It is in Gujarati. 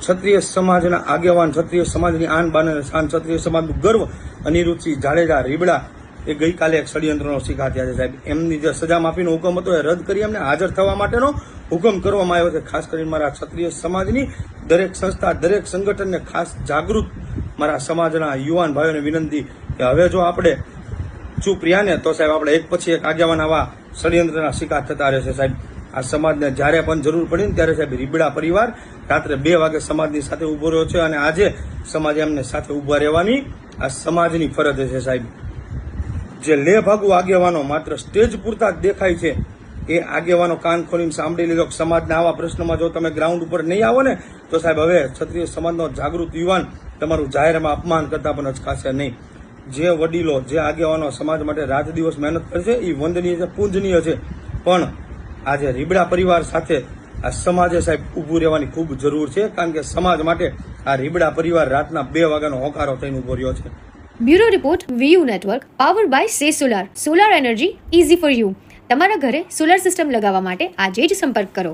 ક્ષત્રિય સમાજના આગેવાન, ક્ષત્રિય સમાજની આન બાન શાન ક્ષત્રિય સમાજનું ગર્વ અનિરુચિ જાડેજા રીબડા એ ગઈકાલે એક ષડયંત્રનો શિકાર થયા છે. સાહેબ, એમની જે સજા માફીનો હુકમ હતો એ રદ કરી એમને હાજર થવા માટેનો હુકમ કરવામાં આવ્યો છે. ખાસ કરીને મારા ક્ષત્રિય સમાજની દરેક સંસ્થા, દરેક સંગઠનને ખાસ જાગૃત મારા સમાજના યુવાન ભાઈઓને વિનંતી કે હવે જો આપણે ચૂપ રહ્યા ને તો સાહેબ, આપણે એક પછી એક આગેવાન આવા ષડયંત્રના શિકાર થતા રહેશે. સાહેબ આ સમાજને જ્યારે પણ જરૂર પડી ને ત્યારે સાહેબ રીબડા પરિવાર રાત્રે બે વાગે સમાજની સાથે ઊભો રહ્યો છે અને આજે સમાજ એમને સાથે ઊભા રહેવાની આ સમાજની ફરજ છે સાહેબ. જે લે ભાગુ આગેવાનો માત્ર સ્ટેજ પૂરતા જ દેખાય છે. એ આગેવાનો કાન ખોલીને સાંભળી લીધો સમાજના આવા પ્રશ્નમાં જો તમે ગ્રાઉન્ડ ઉપર નહીં આવો ને, તો સાહેબ હવે ક્ષત્રિય સમાજનો જાગૃત યુવાન તમારું જાહેરમાં અપમાન કરતા પણ અચકાશે નહીં. જે વડીલો, જે આગેવાનો સમાજ માટે રાત દિવસ મહેનત કરે છે એ વંદનીય છે, પૂજનીય છે. પણ આજે રીબડા પરિવાર સાથે આ સમાજે સાહેબ ઊભું રહેવાની ખૂબ જરૂર છે, કારણ કે સમાજ માટે આ રીબડા પરિવાર રાતના બે વાગ્યાનો હોકારો થઈને ઊભો રહ્યો છે. Bureau report, VU network power by સે solar. Solar energy easy for you તમારા ઘરે સોલાર સિસ્ટમ લગાવવા માટે આજે જ સંપર્ક કરો.